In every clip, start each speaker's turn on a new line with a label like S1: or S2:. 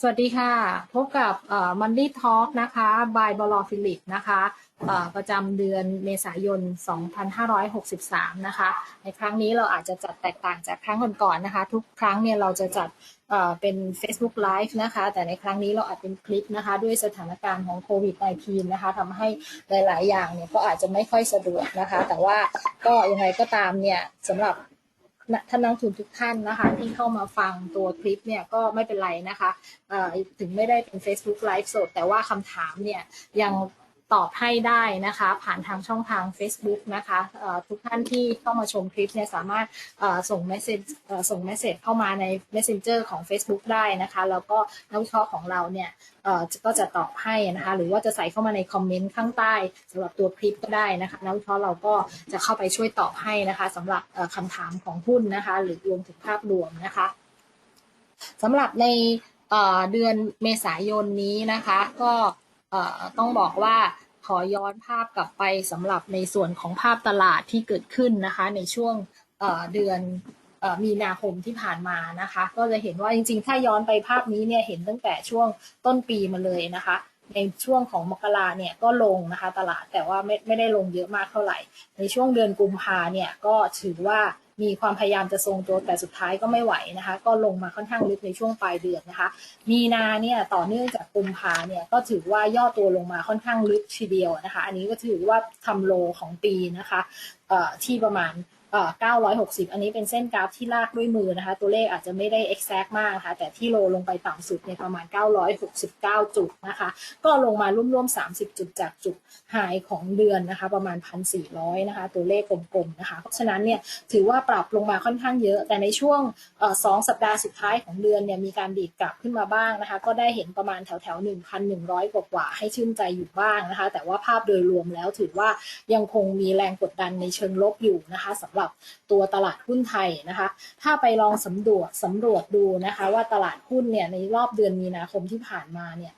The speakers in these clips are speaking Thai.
S1: สวัสดีค่ะ พบกับมันดี้ทอล์กนะคะ by บอลฟิลิปนะคะประจำเดือนเมษายน 2563 นะคะ ในครั้งนี้เราอาจจะจัดแตกต่างจากครั้งก่อนๆนะคะ ทุกครั้งเนี่ยเราจะจัดเอ่อเป็น Facebook Live นะคะ แต่ในครั้งนี้เราอาจเป็นคลิปนะคะ ด้วยสถานการณ์ของโควิด -19 นะคะทำให้หลาย ๆ อย่างเนี่ยก็อาจจะไม่ค่อยสะดวกนะคะ แต่ว่าก็ยังไงก็ตามเนี่ยสำหรับ ท่านนักลงทุนทุกท่านนะคะ ที่เข้ามาฟังตัวคลิปเนี่ยก็ไม่เป็นไรนะคะถึงไม่ได้เป็น Facebook Live สดแต่ว่าคำถามเนี่ยยัง ตอบให้ได้นะคะ ผ่านทางช่องทาง Facebook นะคะทุกท่านที่เข้ามาชมคลิปเนี่ยสามารถส่งเมสเซจส่งเมสเซจเข้ามาใน Messenger ของ Facebook ได้นะคะ แล้วก็นักวิเคราะห์ของเราเนี่ยก็จะตอบให้นะคะ หรือว่าจะใส่เข้ามาในคอมเมนต์ข้างใต้สำหรับตัวคลิปก็ได้นะคะนักวิเคราะห์เราก็จะเข้าไปช่วยตอบให้นะคะสำหรับเอ่อคำถามของหุ้นนะคะ หรือรวมถึงภาพรวมนะคะสำหรับในเดือนเมษายนนี้นะคะ ก็ ต้องบอกว่าขอย้อนภาพกลับไปสำหรับในส่วนของภาพตลาดที่เกิดขึ้นนะคะ ในช่วงเดือนมีนาคมที่ผ่านมานะคะ ก็จะเห็นว่าจริงๆ ถ้าย้อนไปภาพนี้เนี่ยเห็นตั้งแต่ช่วงต้นปีมาเลยนะคะ ในช่วงของมกราเนี่ยก็ลงนะคะตลาดแต่ว่าไม่ไม่ได้ลงเยอะมากเท่าไหร่ ในช่วงเดือนกุมภาเนี่ยก็ถือว่า มีความพยายามจะทรงตัวแต่สุดท้ายก็ไม่ไหวนะคะ ก็ลงมาค่อนข้างลึกในช่วงปลายเดือนนะคะ มีนาเนี่ยต่อเนื่องจากกุมภาเนี่ยก็ถือว่าย่อตัวลงมาค่อนข้างลึกทีเดียวนะคะ อันนี้ก็ถือว่าทำโลของปีนะคะที่ประมาณ 960 อันนี้เป็นเส้นกราฟที่ลากด้วยมือนะคะ ตัวเลขอาจจะไม่ได้ exact มากนะคะ แต่ที่โลลงไปต่ำสุดเนี่ยประมาณ 969 จุดนะคะ ก็ลงมาร่วมๆ 30 จุดจากจุดไฮของเดือนนะคะ ประมาณ 1,400 นะคะ ตัวเลขกลมๆนะคะ เพราะฉะนั้นเนี่ยถือว่าปรับลงมาค่อนข้างเยอะ แต่ในช่วงสองสัปดาห์สุดท้ายของเดือนเนี่ยมีการดีดกลับขึ้นมาบ้างนะคะ ก็ได้เห็นประมาณแถวๆ1,100 กว่าๆให้ชื่นใจอยู่บ้างนะคะ แต่ว่าภาพโดยรวมแล้วถือว่ายังคงมีแรงกดดันในเชิงลบอยู่นะคะสำหรับตัวตลาดหุ้นไทยนะคะ ถ้าไปลองสำรวจสำรวจดูนะคะ ว่าตลาดหุ้นเนี่ยในรอบเดือนมีนาคมที่ผ่านมาเนี่ย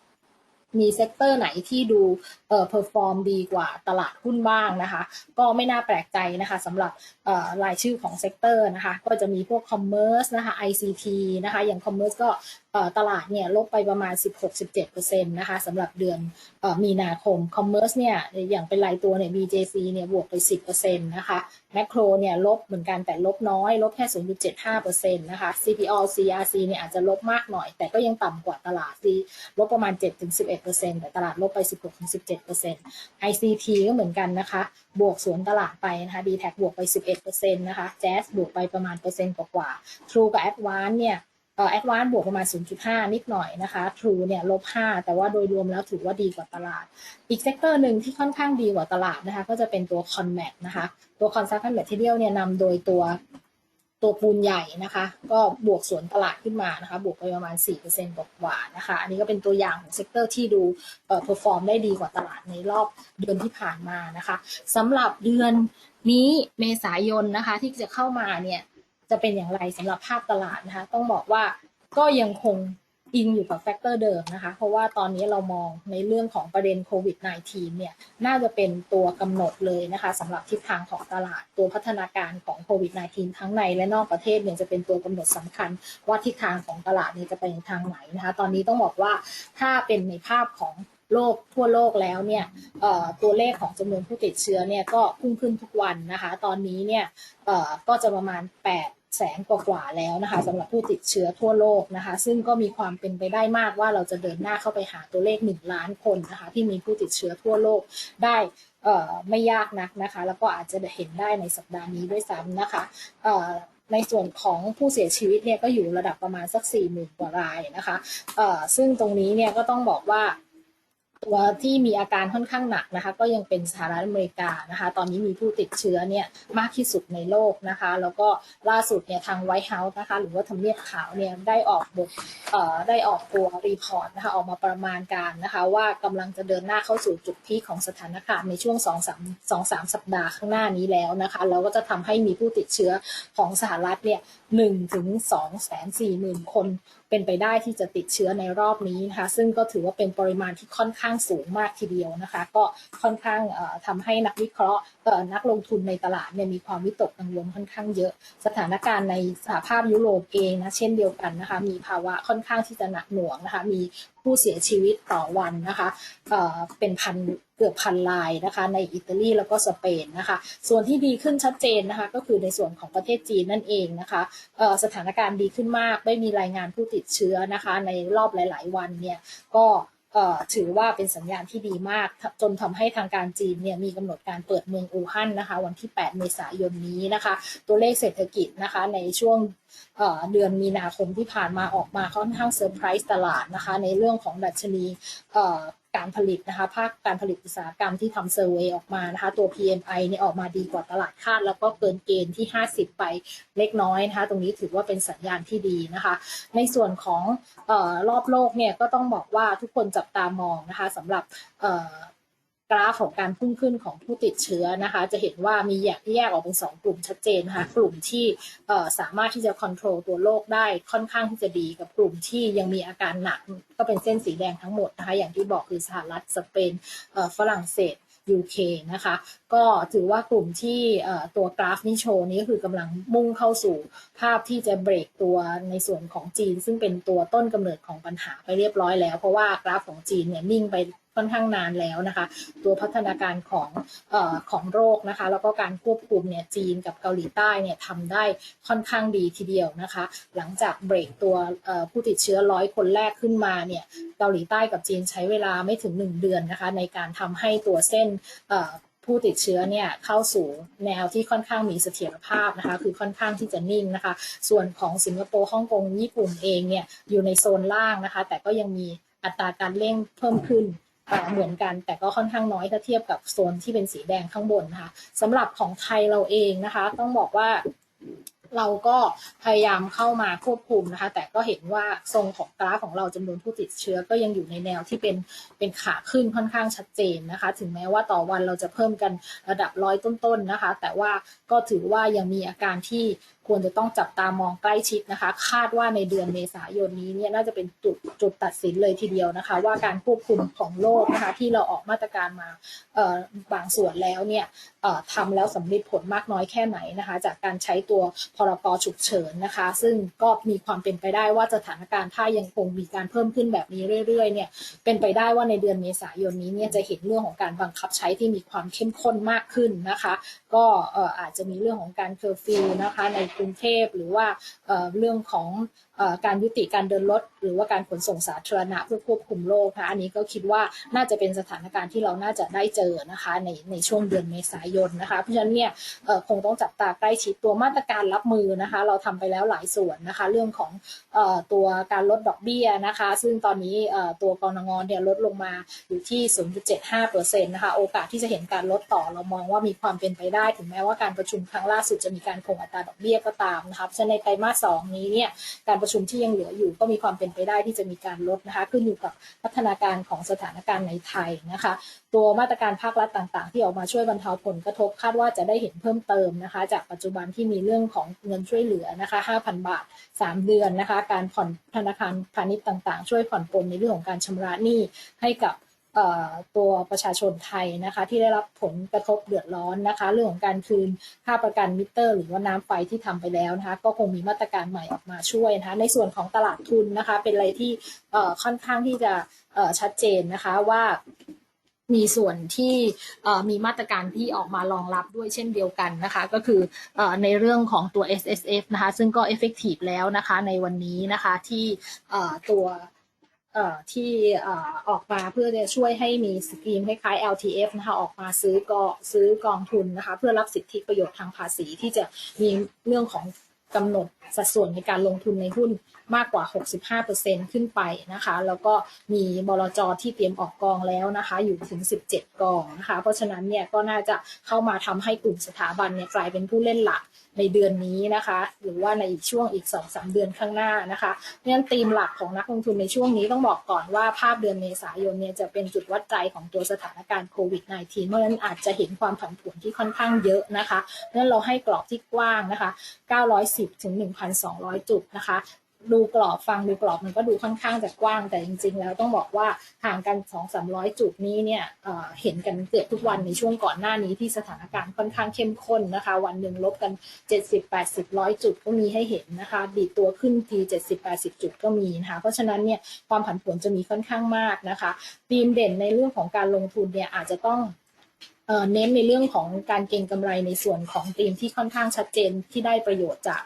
S1: มีเซกเตอร์ไหนที่ดูเอ่อเพอร์ฟอร์มดีกว่าตลาดหุ้นบ้างนะคะ ก็ไม่น่าแปลกใจนะคะสำหรับเอ่อรายชื่อของเซกเตอร์นะคะ ก็จะมีพวกคอมเมอร์สนะคะ ICT นะคะ อย่างคอมเมอร์สก็ตลาดเนี่ยลบไปประมาณ 16-17%นะคะสำหรับเดือนอมีนาคมคอมเมอร์สเนี่ยอย่างเป็นรายตัวเนี่ย BJC เนี่ยบวกไป 10%นะคะแมคโครเนี่ยลบเหมือนกันแต่ลบน้อย ลบแค่ 0.75%นะคะ CPO CRC เนี่ยอาจจะลบมากหน่อย แต่ก็ยังต่ำกว่าตลาดที่ลบประมาณ 7-11%แต่ตลาดลบไป 16-17% ICT ก็เหมือนกันนะคะ บวกสวนตลาดไปนะคะ d t แทบวกไป 11%นะคะ Jazz บวกไปประมาณเปอร์เซ็นต์กว่าๆ True กับ Advance เนี่ย เอ่อ Advance บวกประมาณ 0.5 นิดหน่อยนะคะ True เนี่ยลบ 5 แต่ว่าโดยรวมแล้วถือว่าดีกว่าตลาด อีกเซกเตอร์หนึ่งที่ค่อนข้างดีกว่าตลาดนะคะ ก็จะเป็นตัว Conmat นะคะ ตัว Construction Material เนี่ยนำโดยตัวตัวปูนใหญ่นะคะ ก็บวกสวนตลาดขึ้นมานะคะ บวกไปประมาณ 4%กว่าๆนะคะ อันนี้ก็เป็นตัวอย่างของเซกเตอร์ที่ดูเอ่อ perform ได้ดีกว่าตลาดในรอบเดือนที่ผ่านมานะคะสำหรับเดือนนี้เมษายนนะคะที่จะเข้ามาเนี่ย จะเป็นอย่างไรสำหรับภาพตลาดนะคะ ต้องบอกว่าก็ยังคงอิงอยู่กับแฟกเตอร์เดิมนะคะ เพราะว่าตอนนี้เรามองในเรื่องของประเด็นโควิด -19 เนี่ย น่าจะเป็นตัวกำหนดเลยนะคะสำหรับทิศทางของตลาดตัวพัฒนาการของโควิด -19 ทั้งในและนอกประเทศเนี่ยจะเป็นตัวกำหนดสำคัญ ว่าทิศทางของตลาดเนี่ยจะไปในทางไหนนะคะ ตอนนี้ต้องบอกว่าถ้าเป็นในภาพของโลกทั่วโลกแล้วเนี่ยตัวเลขของจำนวนผู้ติดเชื้อเนี่ยก็พุ่งขึ้นทุกวันนะคะ ตอนนี้เนี่ยก็จะประมาณ 8 แสนกว่าๆแล้วนะคะสำหรับผู้ติดเชื้อทั่วโลกนะคะ ซึ่งก็มีความเป็นไปได้มากว่าเราจะเดินหน้าเข้าไปหาตัวเลข 1 ล้านคนนะคะ ที่มีผู้ติดเชื้อทั่วโลกได้ไม่ยากนักนะคะ แล้วก็อาจจะเห็นได้ในสัปดาห์นี้ด้วยซ้ำนะคะในส่วนของผู้เสียชีวิตเนี่ยก็อยู่ระดับประมาณสัก4 0,000กว่ารายนะคะซึ่งตรงนี้เนี่ยก็ต้องบอกว่า ตัวที่มีอาการค่อนข้างหนักนะคะ ก็ยังเป็นสหรัฐอเมริกานะคะ ตอนนี้มีผู้ติดเชื้อเนี่ยมากที่สุดในโลกนะคะ แล้วก็ล่าสุดเนี่ยทางไวท์เฮาส์นะคะ หรือว่าทำเนียบขาวเนี่ยได้ออกบทเอ่อได้ออกตัวรีพอร์ตนะคะ ออกมาประมาณการนะคะ ว่ากำลังจะเดินหน้าเข้าสู่จุดพีคของสถานการณ์ในช่วง2 3 2 3สัปดาห์ข้างหน้านี้แล้วนะคะแล้วก็จะทำให้มีผู้ติดเชื้อของสหรัฐเนี่ย1ถึง2แสน4หมื่นคน เป็นไปได้ที่จะติดเชื้อในรอบนี้นะคะ ซึ่งก็ถือว่าเป็นปริมาณที่ค่อนข้างสูงมากทีเดียวนะคะ ก็ค่อนข้างเอ่อทำให้นักวิเคราะห์นักลงทุนในตลาดเนี่ยมีความวิตกกังวลค่อนข้างเยอะ สถานการณ์ในสหภาพยุโรปเองนะเช่นเดียวกันนะคะ มีภาวะค่อนข้างที่จะหนักหน่วงนะคะ มี ผู้เสียชีวิตต่อวันนะคะเอ่อเป็นพันเกือบพันรายนะคะ ในอิตาลีแล้วก็สเปนนะคะ ส่วนที่ดีขึ้นชัดเจนนะคะ ก็คือในส่วนของประเทศจีนนั่นเองนะคะเอ่อสถานการณ์ดีขึ้นมาก ไม่มีรายงานผู้ติดเชื้อนะคะ ในรอบหลาย ๆ วันเนี่ยก็ ถือว่าเป็นสัญญาณที่ดีมาก จนทำให้ทางการจีนเนี่ยมีกำหนดการเปิดเมืองอู่ฮั่นนะคะ วันที่ 8 เมษายนนี้นะคะ ตัวเลขเศรษฐกิจนะคะในช่วงเเดือนมีนาคมที่ผ่านมาออกมาค่อนข้างเซอร์ไพรส์ตลาดนะคะ ในเรื่องของดัชนี การผลิตนะคะ ภาคการผลิตอุตสาหกรรมที่ทำเซอร์เวยออกมานะคะ ตัว PMI เนี่ยออกมาดีกว่าตลาดคาด แล้วก็เกินเกณฑ์ที่ 50 ไปเล็กน้อยนะคะ ตรงนี้ถือว่าเป็นสัญญาณที่ดีนะคะ ในส่วนของออรอบโลกเนี่ยก็ต้องบอกว่าทุกคนจับตามองนะคะสำหรับ กราฟของการพุ่งขึ้นของผู้ติดเชื้อนะคะ จะเห็นว่ามีแยกแยกออกเป็นสองกลุ่มชัดเจนนะคะกลุ่มที่สามารถที่จะควบคุมตัวโรคได้ค่อนข้างที่จะดีกับกลุ่มที่ยังมีอาการหนักก็เป็นเส้นสีแดงทั้งหมดนะคะ อย่างที่บอกคือสหรัฐสเปนฝรั่งเศส UK นะคะ ก็ถือว่ากลุ่มที่ตัวกราฟนี้โชว์นี้ก็คือกำลังมุ่งเข้าสู่ภาพที่จะเบรกตัวในส่วนของจีน ซึ่งเป็นตัวต้นกำเนิดของปัญหาไปเรียบร้อยแล้ว เพราะว่ากราฟของจีนเนี่ยนิ่งไป ค่อนข้างนานแล้วนะคะ ตัวพัฒนาการของออของโรคนะคะ แล้วก็การควบคุมเนี่ยจีนกับเกาหลีใต้เนี่ยทำได้ค่อนข้างดีทีเดียวนะคะ หลังจากเบรกตัวผู้ติดเชื้อร้อยคนแรกขึ้นมาเนี่ยเกาหลีใต้กับจีนใช้เวลาไม่ถึง 1 เดือนนะคะ ในการทำให้ตัวเส้นผู้ติดเชื้อเนี่ยเข้าสู่แนวที่ค่อนข้างมีเสถียรภาพนะคะ คือค่อนข้างที่จะนิ่งนะคะ ส่วนของสิงคโปร์ฮ่องกงญี่ปุ่นเองเนี่ยอยู่ในโซนล่างนะคะ แต่ก็ยังมีอัตราการเร่งเพิ่มขึ้น เหมือนกันแต่ก็ค่อนข้างน้อยถ้าเทียบกับโซนที่เป็นสีแดงข้างบนนะคะสำหรับของไทยเราเองนะคะ ต้องบอกว่าเราก็พยายามเข้ามาควบคุมนะคะ แต่ก็เห็นว่าทรงของกราฟของเราจำนวนผู้ติดเชื้อก็ยังอยู่ในแนวที่เป็นเป็นขาขึ้นค่อนข้างชัดเจนนะคะ ถึงแม้ว่าต่อวันเราจะเพิ่มกันระดับร้อยต้นๆนะคะ แต่ว่าก็ถือว่ายังมีอาการที่ ควรจะต้องจับตามองใกล้ชิดนะคะ คาดว่าในเดือนเมษายนนี้เนี่ยน่าจะเป็นจุดจุดตัดสินเลยทีเดียวนะคะ ว่าการควบคุมของโลกนะคะที่เราออกมาตรการมาบางส่วนแล้วเนี่ยทำแล้วสำเร็จผลมากน้อยแค่ไหนนะคะ จากการใช้ตัวพรกฉุกเฉินนะคะ ซึ่งก็มีความเป็นไปได้ว่าสถานการณ์ถ้ายังคงมีการเพิ่มขึ้นแบบนี้เรื่อยๆเนี่ยเป็นไปได้ว่าในเดือนเมษายนนี้เนี่ยจะเห็นเรื่องของการบังคับใช้ที่มีความเข้มข้นมากขึ้นนะคะ ก็เอ่ออาจจะมีเรื่องของการเคอร์ฟิวนะคะในกรุงเทพหรือว่าเรื่องของ การยุติการเดินรถ หรือว่าการขนส่งสาธารณะเพื่อควบคุมโรคนะคะอันนี้ก็คิดว่าน่าจะเป็นสถานการณ์ที่เราน่าจะได้เจอนะคะในในช่วงเดือนเมษายนนะคะเพราะฉะนั้นเนี่ยคงต้องจับตาใกล้ชิดตัวมาตรการรับมือนะคะ เราทำไปแล้วหลายส่วนนะคะ เรื่องของอตัวการลดดอกเบี้ยนะคะ ซึ่งตอนนี้เอ่อตัวกรงงเนี่ยลดลงมาอยู่ที่ 0.75%นะคะโอกาสที่จะเห็นการลดต่อเรามองว่ามีความเป็นไปได้ ถึงแม้ว่าการประชุมครั้งล่าสุดจะมีการคงอัตราดอกเบี้ยก็ตามนะคะเพราะฉะนั้นในไตรมาสสองนี้เนี่ยการประชุมที่ยังเหลืออยู่ ก็มีความเป็นไปได้ที่จะมีการลดนะคะ ขึ้นอยู่กับพัฒนาการของสถานการณ์ในไทยนะคะ ตัวมาตรการภาครัฐต่างๆ ที่ออกมาช่วยบรรเทาผลกระทบคาดว่าจะได้เห็นเพิ่มเติมนะคะ จากปัจจุบันที่มีเรื่องของเงินช่วยเหลือนะคะ 5,000 บาท 3 เดือนนะคะ การผ่อนธนาคารพาณิชย์ต่างๆ ช่วยผ่อนปลนในเรื่องของการชำระหนี้ให้กับ ตัวประชาชนไทยนะคะที่ได้รับผลกระทบเดือดร้อนนะคะ เรื่องของการคืนค่าประกันมิเตอร์ หรือว่าน้ำไฟที่ทำไปแล้วนะคะ ก็คงมีมาตรการใหม่ออกมาช่วยนะคะ ในส่วนของตลาดทุนนะคะ เป็นอะไรที่ค่อนข้างที่จะชัดเจนนะคะว่ามีส่วนที่มีมาตรการที่ออกมารองรับด้วยเช่นเดียวกันนะคะ ก็คืออในเรื่องของตัว S S F นะคะ ซึ่งก็ effective แล้วนะคะในวันนี้นะคะที่ตัว ที่ออกมาเพื่อจะช่วยให้มีสกีมคล้ายๆ LTF นะคะออกมาซื้อกอซื้อกองทุนนะคะเพื่อรับสิทธิประโยชน์ทางภาษีที่จะมีเรื่องของกำหนดสัดส่วนในการลงทุนในหุ้นมากกว่า 65%ขึ้นไปนะคะ แล้วก็มีบลจที่เตรียมออกกองแล้วนะคะ อยู่ถึง 17 กองนะคะ เพราะฉะนั้นเนี่ยก็น่าจะเข้ามาทำให้กลุ่มสถาบันเนี่ยกลายเป็นผู้เล่นหลัก ในเดือนนี้นะคะ หรือว่าในอีกช่วงอีก2-3เดือนข้างหน้านะคะเพราะฉะนั้นธีมหลักของนักลงทุนในช่วงนี้ต้องบอกก่อนว่าภาพเดือนเมษายนเนี่ยจะเป็นจุดวัดใจของตัวสถานการณ์โควิด -19 เพราะฉะนั้นอาจจะเห็นความผันผวนที่ค่อนข้างเยอะนะคะเพราะฉะนั้นเราให้กรอบที่กว้างนะคะ 910 ถึง 1,200 จุดนะคะ ดูกรอบฟังดูกรอบมันก็ดูค่อนข้างจะกว้างแต่จริง ๆ แล้วต้องบอกว่าห่างกันสองสามร้อยจุดนี้เนี่ยเเห็นกันเกือบทุกวันในช่วงก่อนหน้านี้ที่สถานการณ์ค่อนข้างเข้มข้นนะคะ วันหนึ่งลบกัน 70 80ร้อยจุดก็มีให้เห็นนะคะดีตัวขึ้นที 70 80 จุดก็มีนะคะเพราะฉะนั้นเนี่ยความผันผวนจะมีค่อนข้างมากนะคะธีมเด่นในเรื่องของการลงทุนเนี่ยอาจจะต้อง เน้นในเรื่องของการเก็งกำไรในส่วนของธีมที่ค่อนข้างชัดเจนที่ได้ประโยชน์จาก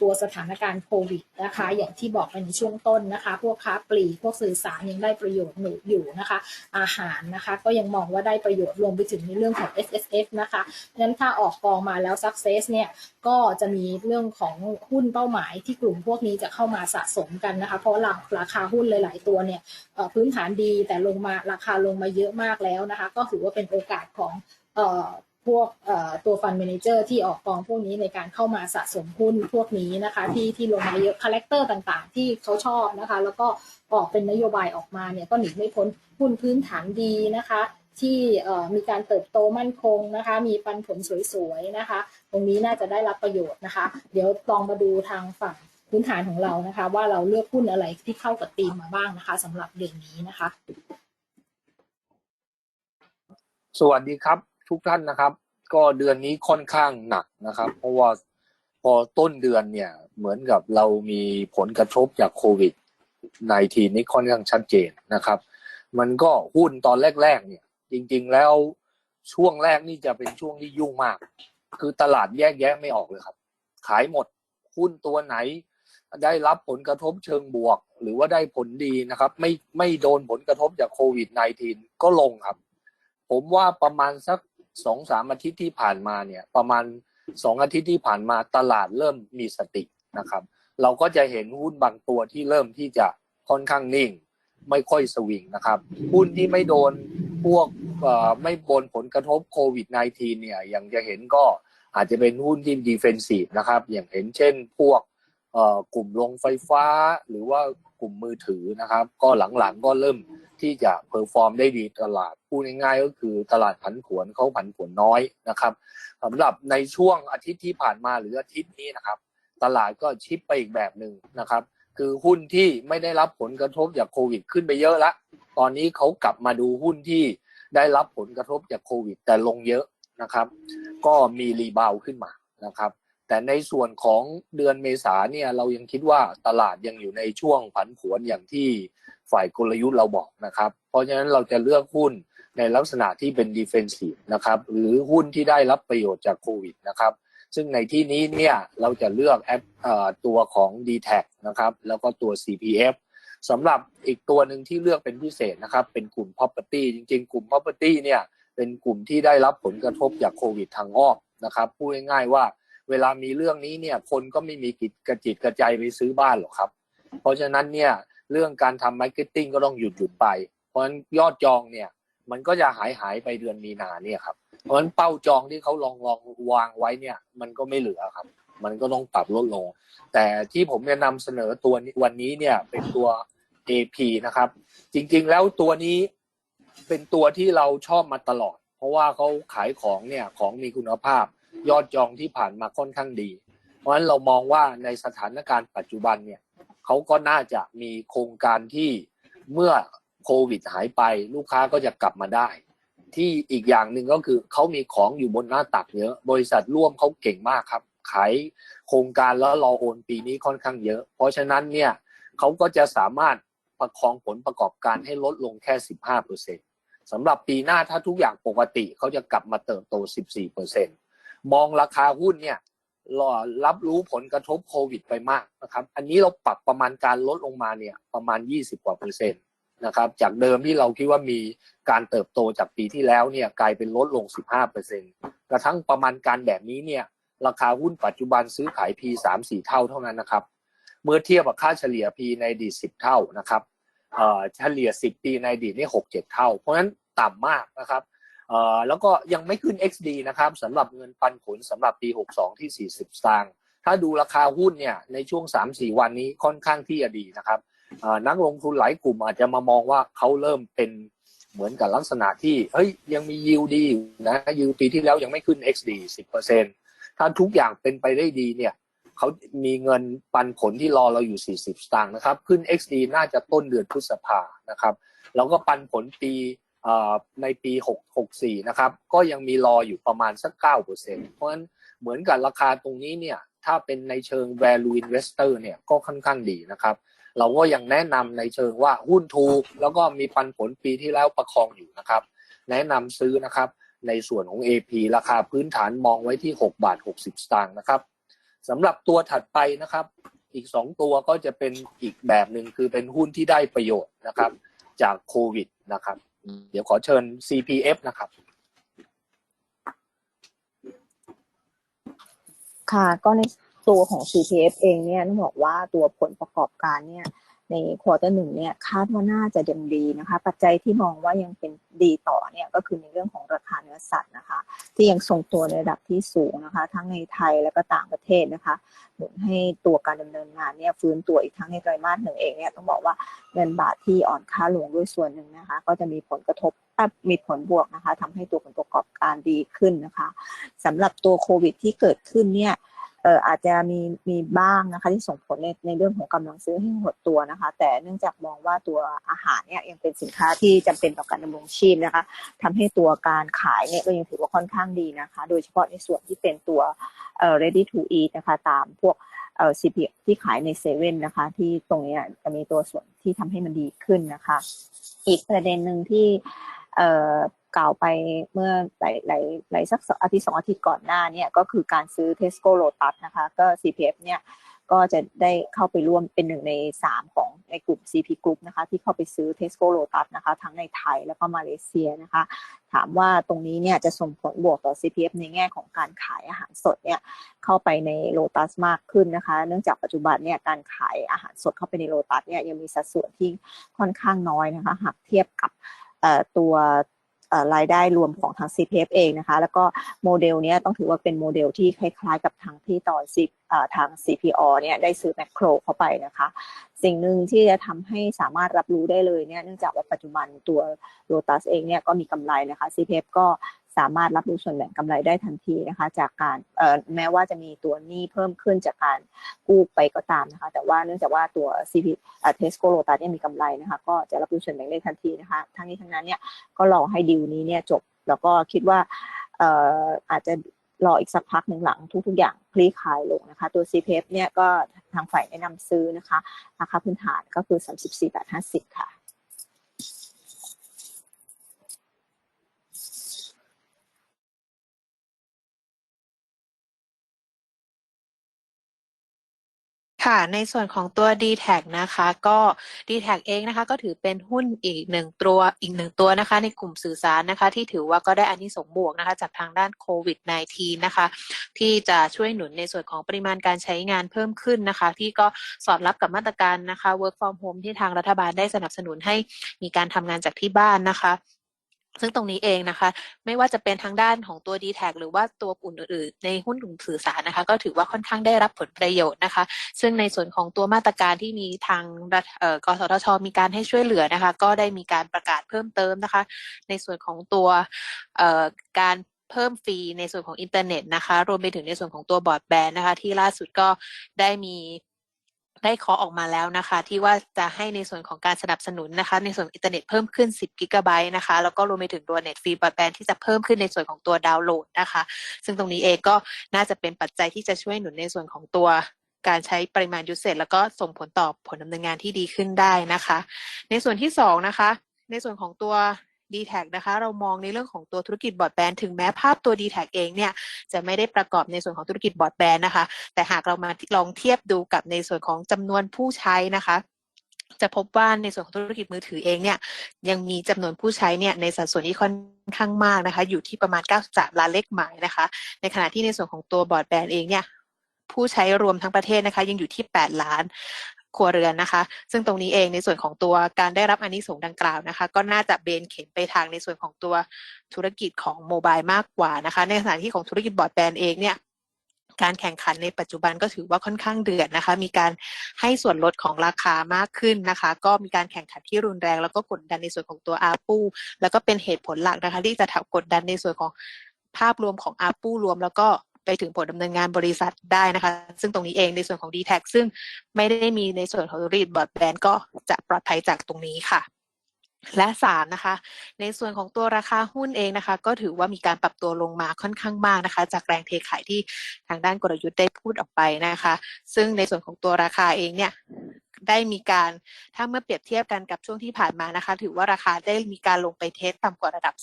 S1: ตัวสถานการณ์โควิดนะคะ อย่างที่บอกไปในช่วงต้นนะคะ พวกค้าปลีกพวกสื่อสารยังได้ประโยชน์หนุอยู่นะคะ อาหารนะคะก็ยังมองว่าได้ประโยชน์รวมไปถึงในเรื่องของ S S F นะคะงั้นถ้าออกกองมาแล้ว success เนี่ยก็จะมีเรื่องของหุ้นเป้าหมายที่กลุ่มพวกนี้จะเข้ามาสะสมกันนะคะ เพราะราราคาหุ้นหลาย ๆ ตัวเนี่ยพื้นฐานดีแต่ลงมาราคาลงมาเยอะมากแล้วนะคะ ก็ถือว่าเป็นโอกาสของออพวกตัวฟันเมนเจอร์ที่ออกกองพวกนี้ในการเข้ามาสะสมหุ้นพวกนี้นะคะที่ที่ลงมาเยอะคาแรคเตอร์ต่างๆ ที่เขาชอบนะคะ แล้วก็ออกเป็นนโยบายออกมาเนี่ยก็หนีไม่พ้นหุ้นพื้นฐานดีนะคะที่มีการเติบโตมั่นคงนะคะ มีปันผลสวยๆนะคะ ตรงนี้น่าจะได้รับประโยชน์นะคะ เดี๋ยวลองมาดูทางฝั่งพื้นฐานของเรานะคะ ว่าเราเลือกหุ้นอะไรที่เข้ากับธีมมาบ้างนะคะสำหรับเดือนนี้นะคะ
S2: สวัสดีครับ ทุกท่านนะครับ ก็เดือนนี้ค่อนข้างหนักนะครับ เพราะว่าพอต้นเดือนเนี่ยเหมือนกับเรามีผลกระทบจากโควิด -19 นี่ค่อนข้างชัดเจนนะครับ มันก็หุ้นตอนแรก ๆ เนี่ย จริง ๆ แล้วช่วงแรกนี่จะเป็นช่วงที่ยุ่งมาก คือตลาดแยกแยะไม่ออกเลยครับ ขายหมดหุ้นตัวไหน ได้รับผลกระทบเชิงบวก หรือว่าได้ผลดีนะครับ ไม่ไม่โดนผลกระทบจากโควิด -19 ก็ลงครับ ผมว่าประมาณสักสองสามอาทิตย์ที่ผ่านมาเนี่ย ประมาณสองอาทิตย์ที่ผ่านมาตลาดเริ่มมีสตินะครับ เราก็จะเห็นหุ้นบางตัวที่เริ่มที่จะค่อนข้างนิ่ง ไม่ค่อยสวิงนะครับ หุ้นที่ไม่โดนพวกไม่โดนผลกระทบโควิด -19 เนี่ยอย่างจะเห็นก็อาจจะเป็นหุ้นที่ดีเฟนซีฟนะครับ อย่างเห็นเช่นพวก กลุ่มโรงไฟฟ้า หรือว่ากลุ่มมือถือนะครับ ก็หลังๆก็เริ่มที่จะเพอร์ฟอร์มได้ดีตลาดพูดง่ายๆก็คือตลาดผันผวนเขาผันผวนน้อยนะครับสำหรับในช่วงอาทิตย์ที่ผ่านมาหรืออาทิตย์นี้นะครับ ตลาดก็ชิปไปอีกแบบหนึ่งนะครับ คือหุ้นที่ไม่ได้รับผลกระทบจากโควิดขึ้นไปเยอะละตอนนี้เขากลับมาดูหุ้นที่ได้รับผลกระทบจากโควิด แต่ลงเยอะนะครับ ก็มีรีบาวขึ้นมานะครับ แต่ในส่วนของเดือนเมษาเนี่ยเรายังคิดว่าตลาดยังอยู่ในช่วงผันผวนอย่างที่ฝ่ายกลยุทธ์เราบอกนะครับ เพราะฉะนั้นเราจะเลือกหุ้นในลักษณะที่เป็นดิเฟนซีฟนะครับหรือหุ้นที่ได้รับประโยชน์จากโควิดนะครับซึ่งในที่นี้เนี่ยเราจะเลือกแอปตัวของ d t แทนะครับแล้วก็ตัว CPF สำหรับอีกตัวหนึ่งที่เลือกเป็นพิเศษนะครับ เป็นกลุ่ม property จริงๆ กลุ่ม property เนี่ยเป็นกลุ่มที่ได้รับผลกระทบจากโควิดทางอ้อมนะครับพูดง่ายๆว่า เวลามีเรื่องนี้เนี่ย คนก็ไม่มีกิจกระจิตกระใจไปซื้อบ้านหรอกครับ เพราะฉะนั้นเนี่ยเรื่องการทำมาร์เก็ตติ้งก็ต้องหยุดหยุดไป เพราะฉะนั้นยอดจองเนี่ย มันก็จะหายหายไปเดือนมีนาเนี่ยครับ เพราะฉะนั้นเป้าจองที่เขาลองลองวางไว้เนี่ย มันก็ไม่เหลือครับ มันก็ต้องปรับลดลง แต่ที่ผมจะนำเสนอตัวนี้วันนี้เนี่ยเป็นตัว AP นะครับ จริงๆแล้วตัวนี้เป็นตัวที่เราชอบมาตลอด เพราะว่าเขาขายของเนี่ยของมีคุณภาพ ยอดจองที่ผ่านมาค่อนข้างดี เพราะฉะนั้นเรามองว่าในสถานการณ์ปัจจุบันเนี่ยเขาก็น่าจะมีโครงการที่เมื่อโควิดหายไปลูกค้าก็จะกลับมาได้ ที่อีกอย่างหนึ่งก็คือเขามีของอยู่บนหน้าตักเยอะ บริษัทร่วมเขาเก่งมากครับ ขายโครงการแล้วรอโอนปีนี้ค่อนข้างเยอะ เพราะฉะนั้นเนี่ยเขาก็จะสามารถประคองผลประกอบการให้ลดลงแค่ 15เปอร์เซ็นสำหรับปีหน้าถ้าทุกอย่างปกติเขาจะกลับมาเติบโต 14เปอร์เซ็น มองราคาหุ้นเนี่ยรอรับรู้ผลกระทบโควิดไปมากนะครับ อันนี้เราปรับประมาณการลดลงมาเนี่ยประมาณ 20 กว่าเปอร์เซ็นต์นะครับ จากเดิมที่เราคิดว่ามีการเติบโตจากปีที่แล้วเนี่ยกลายเป็นลดลง 15เปอร์เซ็นต์กระทั่งประมาณการแบบนี้เนี่ยราคาหุ้นปัจจุบันซื้อขาย P 3 4 เท่าเท่านั้นนะครับ เมื่อเทียบกับค่าเฉลี่ย P ในอดีต10 เท่านะครับเฉลี่ย 10 ปีในอดีตนี่6 7 เท่า เพราะฉะนั้นต่ำมากนะครับ แล้วก็ยังไม่ขึ้น XD นะครับสำหรับเงินปันผลสำหรับปี 62 ที่ 40 สตางค์ถ้าดูราคาหุ้นเนี่ยในช่วง 3-4 วันนี้ค่อนข้างที่จะดีนะครับนักลงทุนหลายกลุ่มอาจจะมามองว่าเขาเริ่มเป็นเหมือนกับลักษณะที่เฮ้ยยังมียิวดีอยู่นะยิวปีที่แล้วยังไม่ขึ้น XD 10%ถ้าทุกอย่างเป็นไปได้ดีเนี่ยเขามีเงินปันผลที่รอเราอยู่ 40 สตางค์นะครับ ขึ้น XD น่าจะต้นเดือนพฤษภานะครับ แล้วก็ปันผลปี ในปี 664 นะครับ ก็ยังมีรออยู่ประมาณสัก 9%เพราะฉะนั้นเหมือนกับราคาตรงนี้เนี่ย ถ้าเป็นในเชิง value investor เนี่ย ก็ค่อนข้างดีนะครับ เราก็ยังแนะนำในเชิงว่าหุ้นถูก แล้วก็มีปันผลปีที่แล้วประคองอยู่นะครับ แนะนำซื้อนะครับ ในส่วนของ AP ราคาพื้นฐานมองไว้ที่ 6 บาท 60 สตางค์นะครับสำหรับตัวถัดไปนะครับ อีก 2 ตัวก็จะเป็นอีกแบบหนึ่งคือเป็นหุ้นที่ได้ประโยชน์นะครับ จากโควิดนะครับ เดี๋ยวขอเชิญ CPF นะครับ
S3: ค่ะ ก็ในตัวของ CPF เองเนี่ยต้องบอกว่าตัวผลประกอบการเนี่ย ในควอเตอร์หนึ่งเนี่ยคาดว่าน่าจะยังดีนะคะ ปัจจัยที่มองว่ายังเป็นดีต่อเนี่ยก็คือในเรื่องของราคาเนื้อสัตว์นะคะ ที่ยังทรงตัวในระดับที่สูงนะคะ ทั้งในไทยและก็ต่างประเทศนะคะหนุนให้ตัวการดำเนินงานเนี่ยฟื้นตัวอีกทั้งในไตรมาสหนึ่งเองเนี่ยต้องบอกว่าเงินบาทที่อ่อนค่าลงด้วยส่วนหนึ่งนะคะ ก็จะมีผลกระทบมีผลบวกนะคะทำให้ตัวผลประกอบการดีขึ้นนะคะสำหรับตัวโควิดที่เกิดขึ้นเนี่ย เอ่ออาจจะมีมีบ้างนะคะที่ส่งผลในในเรื่องของกำลังซื้อให้หดตัวนะคะ แต่เนื่องจากมองว่าตัวอาหารเนี่ยยังเป็นสินค้าที่จำเป็นต่อการดำรงชีพนะคะทำให้ตัวการขายเนี่ยก็ยังถือว่าค่อนข้างดีนะคะ โดยเฉพาะในส่วนที่เป็นตัวเอ่อ ready to eat นะคะ ตามพวกเอ่อ CP ที่ขายในเซเว่นนะคะ ที่ตรงเนี้ยจะมีตัวส่วนที่ทำให้มันดีขึ้นนะคะ อีกประเด็นหนึ่งที่เอ่อ กล่าวไปเมื่อหลายหลายหลายสักอาทิตย์สองอาทิตย์ก่อนหน้าเนี่ยก็คือการซื้อ Tesco Lotus นะคะก็ CPF เนี่ยก็จะได้เข้าไปร่วมเป็นหนึ่งในสามของในกลุ่ม CP Group นะคะที่เข้าไปซื้อ Tesco Lotus นะคะทั้งในไทยแล้วก็มาเลเซียนะคะ ถามว่าตรงนี้เนี่ยจะส่งผลบวกต่อ CPF ในแง่ของการขายอาหารสดเนี่ยเข้าไปในโ o ตัสมากขึ้นนะคะ เนื่องจากปัจจุบันเนี่ยการขายอาหารสดเข้าไปในโ o ตัสเนี่ยยังมีสัดส่วนที่ค่อนข้างน้อยนะคะหากเทียบกับตัว รายได้รวมของทาง CPF เองนะคะ แล้วก็โมเดลนี้ต้องถือว่าเป็นโมเดลที่คล้ายๆ กับทางที่ตอนซิทาง CPO เนี่ยได้ซื้อแมคโครเข้าไปนะคะ สิ่งหนึ่งที่จะทำให้สามารถรับรู้ได้เลยเนี่ยเนื่องจากว่าปัจจุบันตัวโ o ตัสเองเนี่ยก็มีกำไรนะคะ CPF ก็ สามารถรับรู้ส่วนแบ่งกำไรได้ทันทีนะคะ จากการเอ่อแม้ว่าจะมีตัวหนี้เพิ่มขึ้นจากการกู้ไปก็ตามนะคะ แต่ว่าเนื่องจากว่าตัว CP เอ่อ Tesco Lotus เนี่ยมีกำไรนะคะ ก็จะรับรู้ส่วนแบ่งได้ทันทีนะคะ ทั้งนี้ทั้งนั้นเนี่ยก็รอให้ดีลนี้เนี่ยจบแล้วก็คิดว่าเอ่ออาจจะรออีกสักพักหนึ่งหลังทุก ๆ อย่างคลี่คลายลงนะคะ ตัว CPF เนี่ยก็ทางฝ่ายแนะนำซื้อนะคะ ราคาพื้นฐานก็คือ 34บาท50 ค่ะ
S4: ค่ะ ในส่วนของตัว d t แทนะคะ ก็ d t แทเองนะคะ ก็ถือเป็นหุ้นอีกหนึ่งตัวอีกหนึ่งตัวนะคะ ในกลุ่มสื่อสารนะคะ ที่ถือว่าก็ได้อานิสงส์บวกนะคะ จากทางด้านโควิด -19 นะคะ ที่จะช่วยหนุนในส่วนของปริมาณการใช้งานเพิ่มขึ้นนะคะ ที่ก็สอดรับกับมาตรการนะคะ work from home ที่ทางรัฐบาลได้สนับสนุนให้มีการทำงานจากที่บ้านนะคะ ซึ่งตรงนี้เองนะคะ ไม่ว่าจะเป็นทางด้านของตัว d t แทหรือว่าตัวกลุ่มอื่นๆในหุ้นกลุ่มสื่อสารนะคะ ก็ถือว่าค่อนข้างได้รับผลประโยชน์นะคะ ซึ่งในส่วนของตัวมาตรการที่มีทางเอ่อกสทช มีการให้ช่วยเหลือนะคะ ก็ได้มีการประกาศเพิ่มเติมนะคะ ในส่วนของตัวเอ่อการเพิ่มฟรีในส่วนของอินเทอร์เน็ตนะคะ รวมไปถึงในส่วนของตัวบอร์ดแบนด์นะคะ ที่ล่าสุดก็ได้มี ได้เคาะออกมาแล้วนะคะ ที่ว่าจะให้ในส่วนของการสนับสนุนนะคะ ในส่วนอินเทอร์เน็ตเพิ่มขึ้น 10 กิกะไบต์นะคะ แล้วก็รวมไปถึงตัวเน็ตฟรีบอร์ดแบนด์ที่จะเพิ่มขึ้นในส่วนของตัวดาวน์โหลดนะคะ ซึ่งตรงนี้เองก็น่าจะเป็นปัจจัยที่จะช่วยหนุนในส่วนของตัวการใช้ปริมาณยูเซจแล้วก็ส่งผลต่อผลดำเนินงานที่ดีขึ้นได้นะคะ ในส่วนที่สองนะคะในส่วนของตัว d t แทนะคะ เรามองในเรื่องของตัวธุรกิจบอร์ดแบนถึงแม้ภาพตัว d t แทเองเนี่ยจะไม่ได้ประกอบในส่วนของธุรกิจบอร์ดแบนนะคะ แต่หากเรามาลองเทียบดูกับในส่วนของจำนวนผู้ใช้นะคะจะพบว่าในส่วนของธุรกิจมือถือเองเนี่ยยังมีจำนวนผู้ใช้เนี่ยในสัดส่วนที่ค่อนข้างมากนะคะ อยู่ที่ประมาณ 93 ล้านเลขหมายนะคะ ในขณะที่ในส่วนของตัวบอร์ดแบนเองเนี่ยผู้ใช้รวมทั้งประเทศนะคะ ยังอยู่ที่ 8 ล้าน ครัวเรือนนะคะ ซึ่งตรงนี้เองในส่วนของตัวการได้รับอานิสงส์ดังกล่าวนะคะ ก็น่าจะเบนเข็มไปทางในส่วนของตัวธุรกิจของโมบายมากกว่านะคะ ในขณะที่ของธุรกิจบอร์ดแบนด์เองเนี่ยการแข่งขันในปัจจุบันก็ถือว่าค่อนข้างเดือดนะคะ มีการให้ส่วนลดของราคามากขึ้นนะคะ ก็มีการแข่งขันที่รุนแรง แล้วก็กดดันในส่วนของตัวอาปูแล้วก็เป็นเหตุผลหลักนะคะ ที่จะกดดันในส่วนของภาพรวมของอาปูรวมแล้วก็ ไปถึงผลดำเนินงานบริษัทได้นะคะ ซึ่งตรงนี้เองในส่วนของ d t แทซึ่งไม่ได้มีในส่วนของรีดบอร์ดแบนก็จะปลอดภัยจากตรงนี้ค่ะและสามนะคะในส่วนของตัวราคาหุ้นเองนะคะ ก็ถือว่ามีการปรับตัวลงมาค่อนข้างมากนะคะ จากแรงเทขายที่ทางด้านกลยุทธ์ได้พูดออกไปนะคะ ซึ่งในส่วนของตัวราคาเองเนี่ยได้มีการถ้าเมื่อเปรียบเทียบกันกับช่วงที่ผ่านมานะคะ ถือว่าราคาได้มีการลงไปเทสต่ำกว่าระดับ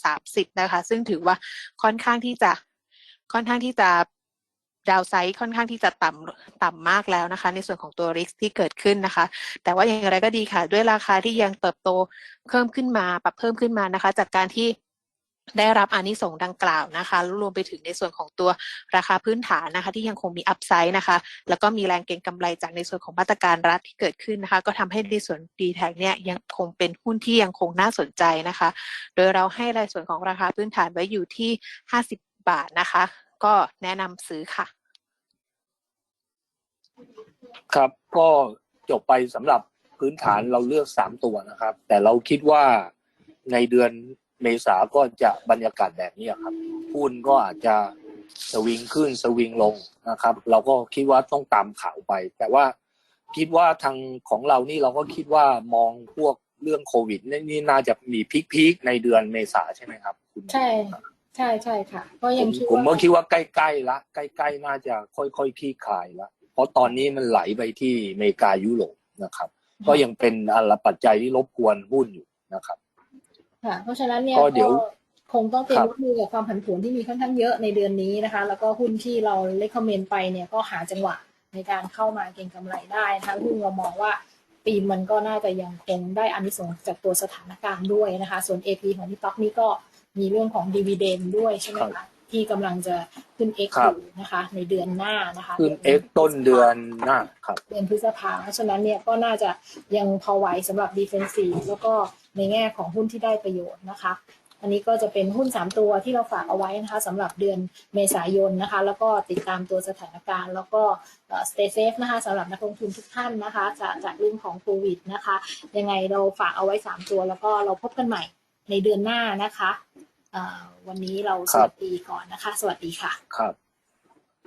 S4: 30 นะคะ ซึ่งถือว่าค่อนข้างที่จะ ค่อนข้างที่จะดาวไซด์ค่อนข้างที่จะต่ำต่ำมากแล้วนะคะ ในส่วนของตัวริสที่เกิดขึ้นนะคะ แต่ว่าอย่างไรก็ดีค่ะ ด้วยราคาที่ยังเติบโตเพิ่มขึ้นมาปรับเพิ่มขึ้นมานะคะ จากการที่ได้รับอานิสงส์ดังกล่าวนะคะ รวมไปถึงในส่วนของตัวราคาพื้นฐานนะคะ ที่ยังคงมีอัพไซด์นะคะ แล้วก็มีแรงเก็งกำไรจากในส่วนของมาตรการรัฐที่เกิดขึ้นนะคะ ก็ทำให้ในส่วนดีแท็เนี่ยยังคงเป็นหุ้นที่ยังคงน่าสนใจนะคะ โดยเราให้รายส่วนของราคาพื้นฐานไว้อยู่ที่ 50 บาทนะคะ ก็แนะนำซื้อค่ะ
S2: ครับก็จบไปสำหรับพื้นฐานเราเลือกสามตัวนะครับ แต่เราคิดว่าในเดือนเมษาก็จะบรรยากาศแบบนี้ครับหุ้นก็อาจจะสวิงขึ้นสวิงลงนะครับ เราก็คิดว่าต้องตามข่าวไป แต่ว่าคิดว่าทางของเรานี่เราก็คิดว่ามองพวกเรื่องโควิดนี่นี่น่าจะมีพีคๆในเดือนเมษาใช่ไหมครับ คุณ
S1: ใช่ ใช่ใช่ค่ะ ก็
S2: ผ
S1: ยัง
S2: ม
S1: คิด
S2: ผมก็
S1: ว่า
S2: คิดว่าใกล้ๆละใกล้ๆน่าจะค่อยๆคลี่คลายละเพราะตอนนี้มันไหลไปที่อเมริกายุโรปนะครับ ก็ยังเป็นอะไรปัจจัยที่รบกวนหุ้นอยู่นะครับ
S1: ค่ะ เพราะฉะนั้นเนี่ย
S2: ก็เดี๋ยว
S1: คงต้องเตรียม
S2: ครับ
S1: รับมือกับความผันผวนที่มีค่อนข้างเยอะในเดือนนี้นะคะ แล้วก็หุ้นที่เราเล c ก m เมนไปเนี่ยก็หาจังหวะในการเข้ามาเก็งกำไรได้นะคะหุ้นเรามองว่าปีมันก็น่าจะยังคงได้อานิสงส์จากตัวสถานการณ์ด้วยนะคะ ส่วน AP ของพี่ต๊อกนี่ก็ มีเรื่องของดีเวเดนด้วยใช่ไหมคะที่กำลังจะขึ้น X
S2: ครับ
S1: อยู่นะคะ ในเดือนหน้านะคะ
S2: ขึ้นเอ็กต้นเดือนหน้าครับ
S1: เดือนพฤษภาเพราะฉะนั้นเนี่ยก็น่าจะยังพอไหวสำหรับ defensive แล้วก็ในแง่ของหุ้นที่ได้ประโยชน์นะคะ อันนี้ก็จะเป็นหุ้น 3 ตัวที่เราฝากเอาไว้นะคะสำหรับเดือนเมษายนนะคะ แล้วก็ติดตามตัวสถานการณ์ แล้วก็เอ่อ stay safe นะคะสำหรับนักลงทุนทุกท่านนะคะจากจากเรื่องของโควิดนะคะ ยังไงเราฝากเอาไว้ 3 ตัว แล้วก็เราพบกันใหม่ในเดือนหน้านะคะเอ่อ วันนี้เราสวัสดีก่อนนะคะ สวัสดีค่ะ
S2: ครับ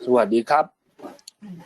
S2: สวัสดีครับ
S1: อืม